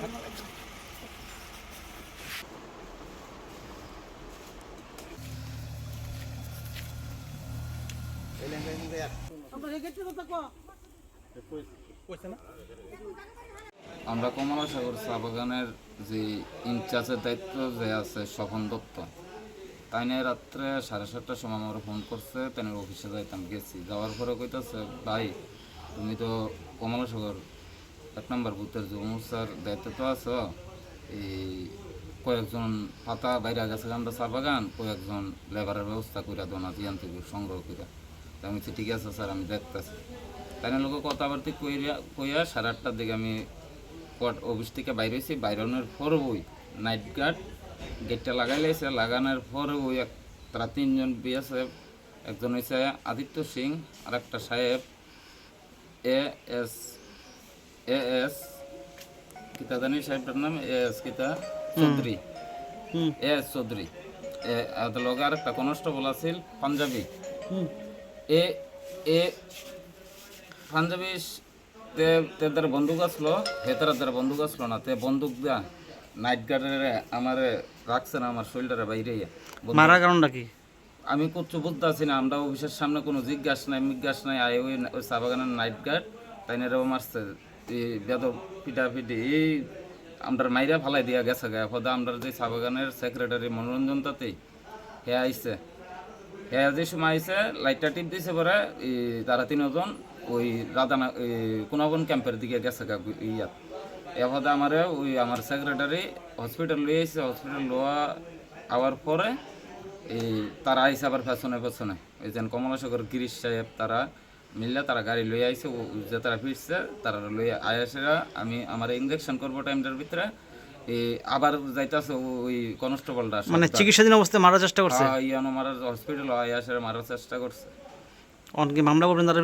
আমরা কমলা সাগর চা বাগানের যে ইনচার্জের দায়িত্ব যে আছে, স্বপন দত্ত। তাই নিয়ে রাত্রে সাড়ে সাতটার সময় আমার ফোন করছে তাই অফিসে যাইতাম, গেছি। যাওয়ার পরে কইতাছে, ভাই, তুমি তো কমলা সাগর এক নম্বর বুথের যুবমোর্চার দায়িত্ব তো আছো এই কয়েকজন পাতা বাইরে গেছে আমরা চা বাগান কয়েকজন লেবারের ব্যবস্থা করে দোনা জিয়ান থেকে সংগ্রহ করে আমি বলছি, ঠিক আছে স্যার আমি দেখতেছি। তাই লোক কথাবার্তা কইয়া কইয়া সাড়ে আটটার দিকে আমি কোয়ার্ট অফিস থেকে বাইরে হয়েছি বাইরানোর পর ওই নাইট গার্ড গেটটা লাগাই লাইছে। লাগানোর পর ওই এক তারা তিনজন বিএসএফ একজন হয়েছে আদিত্য সিং আর একটা সাহেব এ এস এ এস কিতা জানি সাহেবটার নাম? এ এস কিতা চৌধুরী। A S Chowdhury. এ আর লগে আর একটা কনস্টেবল আছিল পাঞ্জাবি। এ এ পাঞ্জাবি তে তেদের বন্দুক আসলো হেতারা তার বন্দুক আসলো না তে বন্দুক দা নাইট গার্ডের আমারে রাখছে না আমার শরীরটারে বাইরে মারা কারণটা কি? আমি কিচ্ছু বুঝতে আছি না আমরা অফিসের সামনে কোনো জিজ্ঞাসা নাই মিজ্ঞাসা নাই আয় ওই চা বাগানের নাইট গার্ড তাই নেরাও মারছে। এই বেদ পিটা পিটি এই আমরা মাইরা ফালাই দিয়া গেছে গা। ফদা আমরা যে চা বাগানের সেক্রেটারি মনোরঞ্জন তাতে, হে আইছে। হে যে সময় আইসে লাইটটা টিপ দিছে পরে তারা তিনজন ওই রাধানা কোনাবন ক্যাম্পের দিকে গেছে গা ইয়াত এভাবে আমার ওই আমার সেক্রেটারি হসপিটাল লয়ে আইছে। হসপিটাল লোয়া আওয়ার পরে এই তারা আইসে আবার পেছনে পেছনে এই যেন কমলাসাগর গিরিশ সাহেব তারা মিললে তারা গাড়ি লই আইছে যে তারা ফিরছে তারা লই আয়াসেরা আমি আমার ইঞ্জেকশন করব টাইমটার ভিতরে। এই আবার যাইতাছে ওই কনস্টেবলটা মানে চিকিৎসাধীন অবস্থায় মারার চেষ্টা করছে? ইয়ানো মারার হসপিটাল আয়াসেরা মারার চেষ্টা করছে। অনেকে মামলা করবেন তারা